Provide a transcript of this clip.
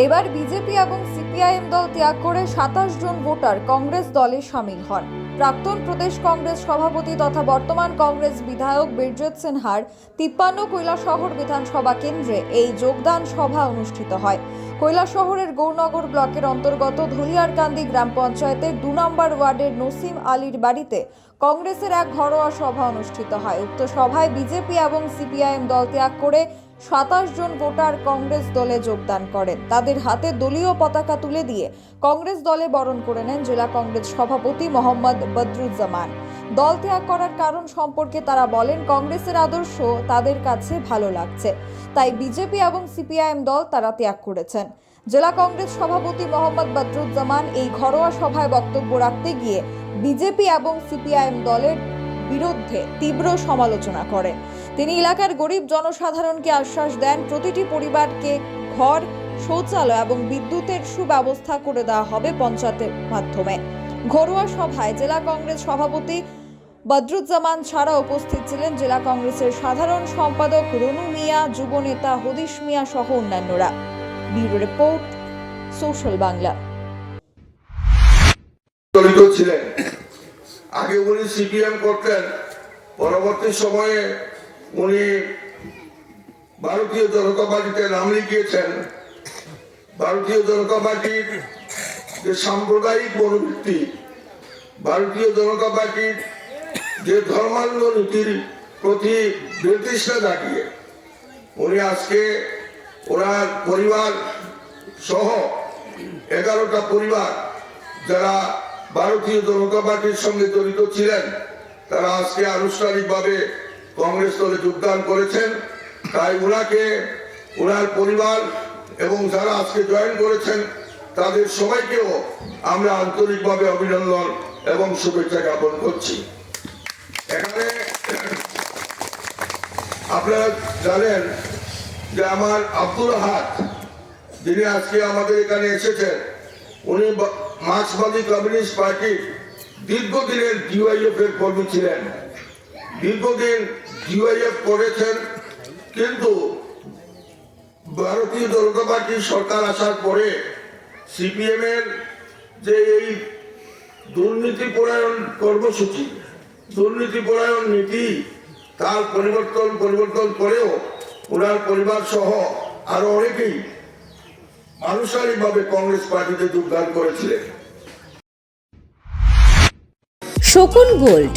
এবার বিজেপি এবং সিপিআইএম দল ত্যাগ করে সাতাশ জন ভোটার কংগ্রেস দলে সামিল হন। প্রাক্তন প্রদেশ কংগ্রেস সভাপতি তথা বর্তমান কংগ্রেস বিধায়ক বীরজিৎ সিনহার তিপ্পান্ন কৈলাসহর বিধানসভা কেন্দ্রে এই যোগদান সভা অনুষ্ঠিত হয়। কৈলাসহরের গৌরনগর ব্লকের অন্তর্গত ধুলিয়ারকান্দি গ্রাম পঞ্চায়েতের দু নম্বর ওয়ার্ডের নসিম আলীর বাড়িতে কংগ্রেসের এক ঘরোয়া সভা অনুষ্ঠিত হয়। উক্ত সভায় বিজেপি এবং সিপিআইএম দল ত্যাগ করে সাতাশ জন ভোটার কংগ্রেস দলে যোগদান করেন। তাদের হাতে দলীয় পতাকা তুলে দিয়ে কংগ্রেস দলে বরণ করে নেন জেলা কংগ্রেস সভাপতি মোহাম্মদ বদরুজ্জামান। দল ত্যাগ করার কারণ সম্পর্কে তারা বলেন, কংগ্রেসের আদর্শ তাদের কাছে ভালো লাগছে। তাই বিজেপি এবং সিপিআইএম দল তারা ত্যাগ করেছেন। জেলা কংগ্রেস সভাপতি মোহাম্মদ বদরুজ্জামান এই ঘরোয়া সভায় বক্তব্য রাখতে গিয়ে বিজেপি এবং সিপিআইএম দলের বিরুদ্ধে তীব্র সমালোচনা করেন তিনি এলাকার গরিব জনসাধারণকে আশ্বাস দেন, প্রতিটি পরিবারকে ঘর, শৌচালয় এবং বিদ্যুতের সুব্যবস্থা করে দেওয়া হবে পঞ্চায়েতের মাধ্যমে। ঘরোয়া সভায় জেলা কংগ্রেস সভাপতি বদরুজ্জামান ছাড়া উপস্থিত ছিলেন জেলা কংগ্রেসের সাধারণ সম্পাদক রনু মিয়া, যুবনেতা হদিশ মিয়া সহ অন্যান্যরা। Bureau report, social Bangla. ছিলেন। আগে উনি সিপিএম করতেন, পরবর্তী সময়ে উনি ভারতীয় জনতা পার্টিতে নাম লিখিয়েছেন। ভারতীয় জনতা পার্টির যে সাম্প্রদায়িক মনোবৃত্তি, ভারতীয় জনতা পার্টির যে ধর্মান্ধ নীতির প্রতি বিতৃষ্ণা জাগিয়ে উনি আজকে ওনার পরিবার সহ এগারোটা পরিবার যারা ভারতীয় জনতা পার্টির সঙ্গে জড়িত ছিলেন, তারা আজকে আনুষ্ঠানিকভাবে কংগ্রেস দলে যোগদান করেছেন। তাই ওনাকে ওনার পরিবার এবং যারা আজকে জয়েন করেছেন, তাদের সবাইকেও আমরা আন্তরিকভাবে অভিনন্দন এবং শুভেচ্ছা জ্ঞাপন করছি। এখানে আপনারা জানেন যে আমার আব্দুল হাত যিনি আজকে আমাদের এখানে এসেছেন, উনি মার্ক্সবাদী কমিউনিস্ট পার্টির দীর্ঘদিনের ডিওয়াইএফ এর কর্মী ছিলেন। দীর্ঘদিন ডিওয়াইএফ করেছেন, কিন্তু ভারতীয় জনতা পার্টির সরকার আসার পরে সিপিএম এর যে এই দুর্নীতি পরায়ণ কর্মসূচি, দুর্নীতি পরায়ণ নীতি, তার পরিবর্তন পরিবর্তন করেও ওনার পরিবার সহ আরও অনেকেই আনুষ্ঠানিকভাবে কংগ্রেস পার্টিতে যোগদান করেছিলেন। শকুন গোল্ড